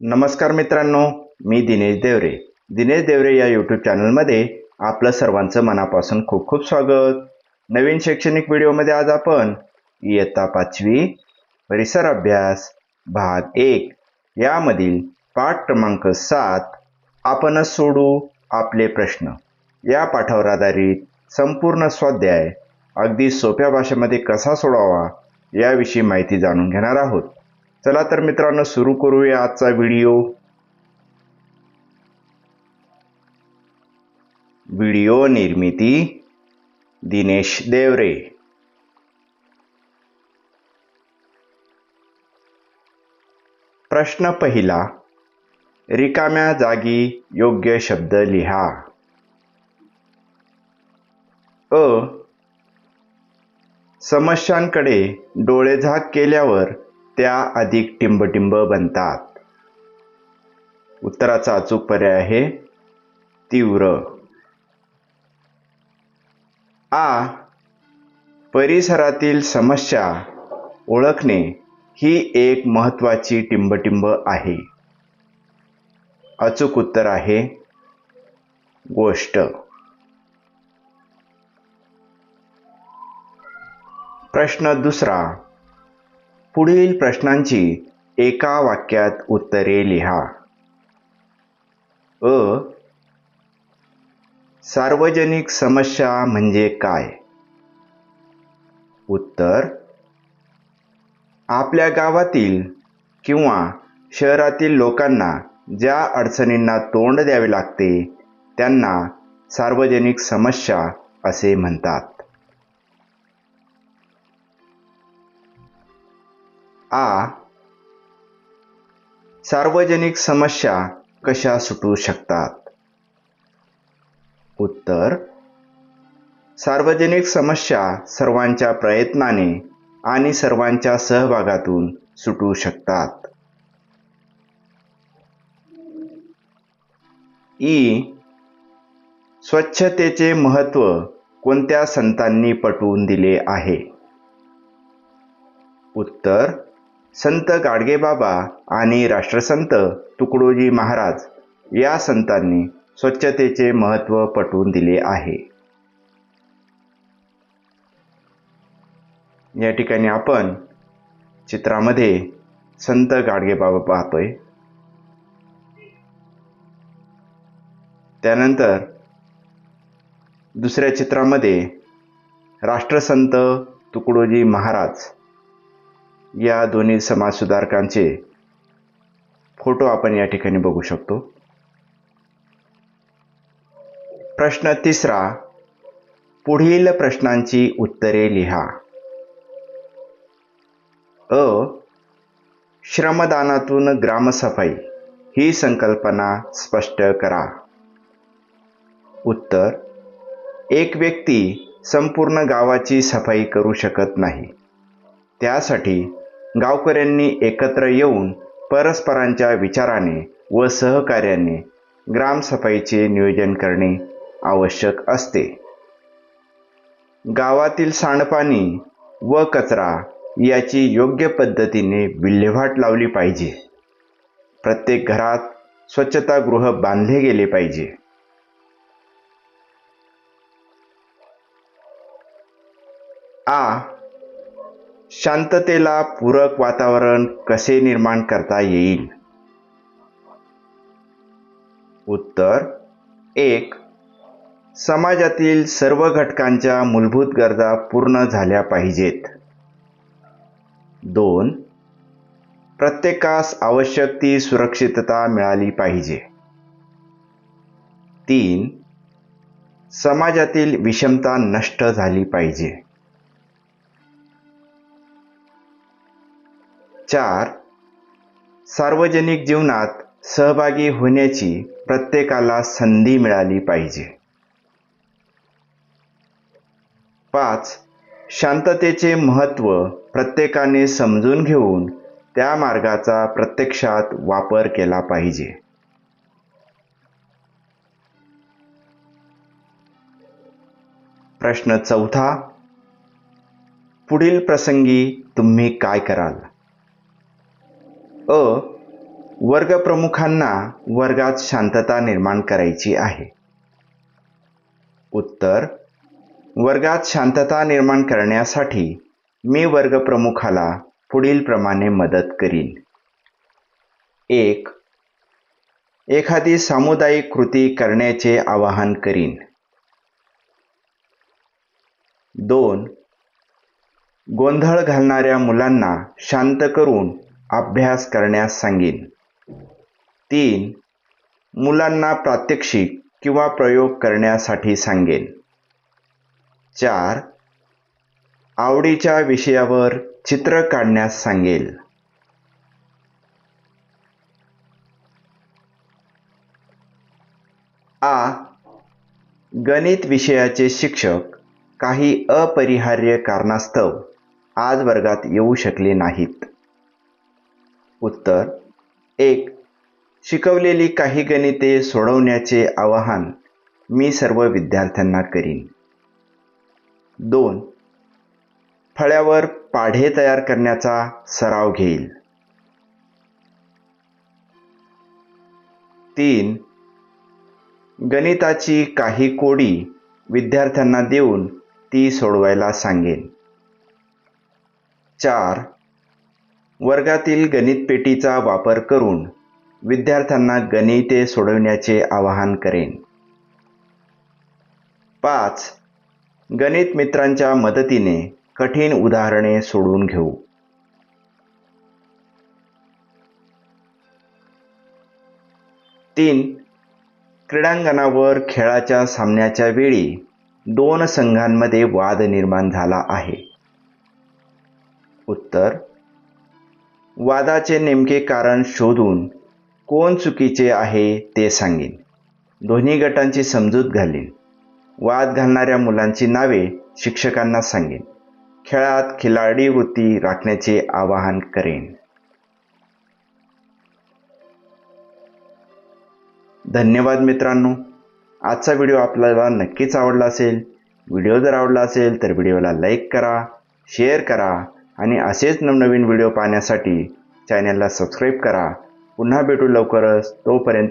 नमस्कार मित्रांनो मी दिनेश देवरे. दिनेश देवरे या यूट्यूब चॅनलमध्ये आपलं सर्वांचं मनापासून खूप खूप स्वागत. नवीन शैक्षणिक व्हिडिओमध्ये आज आपण इयत्ता पाचवी परिसर अभ्यास भाग एक यामधील पाठ क्रमांक सात आपणच सोडू आपले प्रश्न. या पाठावर आधारित संपूर्ण स्वाध्याय अगदी सोप्या भाषेमध्ये कसा सोडावा याविषयी माहिती जाणून घेणार आहोत. चला तर मित्रांनो सुरू करूया आजचा व्हिडिओ. व्हिडिओ निर्मिती दिनेश देवरे. प्रश्न पहिला रिकाम्या जागी योग्य शब्द लिहा. अ. समस्यांकडे डोळेझाक केल्यावर त्या अधिक टिंबटिंब बनतात. उत्तराचा अचूक पर्याय आहे तीव्र. आ. परिसरातील समस्या ओळखणे ही एक महत्वाची टिंबटिंब आहे. अचूक उत्तर आहे गोष्ट. प्रश्न दुसरा. पुढील प्रश्नांची एका वाक्यात उत्तरे लिहा. अ. सार्वजनिक समस्या म्हणजे काय? उत्तर. आपल्या गावातील किंवा शहरातील लोकांना ज्या अडचणींना तोंड द्यावे लागते त्यांना सार्वजनिक समस्या असे म्हणतात. आ. सार्वजनिक समस्या कशा सुटू शकतात? उत्तर. सार्वजनिक समस्या सर्वांच्या प्रयत्नाने आणि सर्वांच्या सहभागातून सुटू शकतात. ई. स्वच्छतेचे महत्त्व कोणत्या संतांनी पटवून दिले आहे? उत्तर. संत गाडगेबाबा आणि राष्ट्रसंत तुकडोजी महाराज या संतांनी स्वच्छतेचे महत्त्व पटवून दिले आहे. या ठिकाणी आपण चित्रामध्ये संत गाडगेबाबा पाहतोय. त्यानंतर दुसऱ्या चित्रामध्ये राष्ट्रसंत तुकडोजी महाराज या दोन्ही समाजसुधारकांचे फोटो आपण या ठिकाणी बघू शकतो. प्रश्न तिसरा पुढील प्रश्नांची उत्तरे लिहा. अ श्रमदानातून ग्रामसफाई ही संकल्पना स्पष्ट करा. उत्तर एक व्यक्ती संपूर्ण गावाची सफाई करू शकत नाही. त्यासाठी गावकऱ्यांनी एकत्र येऊन परस्परांच्या विचाराने व सहकार्याने ग्रामसफाईचे नियोजन करणे आवश्यक असते. गावातील सांडपाणी व कचरा याची योग्य पद्धतीने विल्हेवाट लावली पाहिजे. प्रत्येक घरात स्वच्छतागृह बांधले गेले पाहिजे. आ. शांततेला पूरक वातावरण कसे निर्माण करता येईल? उत्तर एक समाजातील सर्व घटकांच्या मूलभूत गरजा पूर्ण झाल्या पाहिजेत. दोन प्रत्येकास आवश्यक ती सुरक्षितता मिळाली पाहिजे. तीन समाजातील विषमता नष्ट झाली पाहिजे. चार सार्वजनिक जीवनात सहभागी होण्याची प्रत्येकाला संधी मिळाली पाहिजे. पाच शांततेचे महत्त्व प्रत्येकाने समजून घेऊन त्या मार्गाचा प्रत्यक्षात वापर केला पाहिजे. प्रश्न चौथा पुढील प्रसंगी तुम्ही काय कराल? अ वर्गप्रमुखांना वर्गात शांतता निर्माण करायची आहे. उत्तर वर्गात शांतता निर्माण करण्यासाठी मी वर्गप्रमुखाला पुढील प्रमाणे मदत करीन. एक एखादी सामुदायिक कृती करण्याचे आवाहन करीन. दोन गोंधळ घालणाऱ्या मुलांना शांत करून अभ्यास करण्यास सांगेन. तीन मुलांना प्रात्यक्षिक किंवा प्रयोग करण्यासाठी सांगेन. चार आवडीच्या विषयावर चित्र काढण्यास सांगेल. आ गणित विषयाचे शिक्षक काही अपरिहार्य कारणास्तव आज वर्गात येऊ शकले नाहीत. उत्तर. एक शिकवलेली काही गणिते सोडवण्याचे आवाहन मी सर्व विद्यार्थ्यांना करीन. दोन फळ्यावर पाढे तयार करण्याचा सराव घेईल. तीन गणिताची काही कोडी विद्यार्थ्यांना देऊन ती सोडवायला सांगेन. चार वर्गातील गणित पेटीचा वापर करून विद्यार्थ्यांना गणिते सोडवण्याचे आवाहन करेन. पाच. गणित मित्रांच्या मदतीने कठीण उदाहरणे सोडवून घेऊ. तीन. क्रीडांगणावर खेळाच्या सामन्याच्या वेळी दोन संघांमध्ये वाद निर्माण झाला आहे. उत्तर. वादाचे नेमके कारण शोधून कोण चुकीचे आहे ते सांगेन. दोन्ही गटांची समजूत घालीन. वाद घालणाऱ्या मुलांची नावे शिक्षकांना सांगेन. खेळात खिलाडी वृत्ती राखण्याचे आवाहन करेन. धन्यवाद मित्रांनो. आजचा व्हिडिओ आपल्याला नक्कीच आवडला असेल. व्हिडिओ जर आवडला असेल तर व्हिडिओला लाईक करा शेअर करा आणि असेच नवनवीन व्हिडिओ पाहण्यासाठी चॅनलला सबस्क्राईब करा. पुन्हा भेटू लवकरच. तोपर्यंत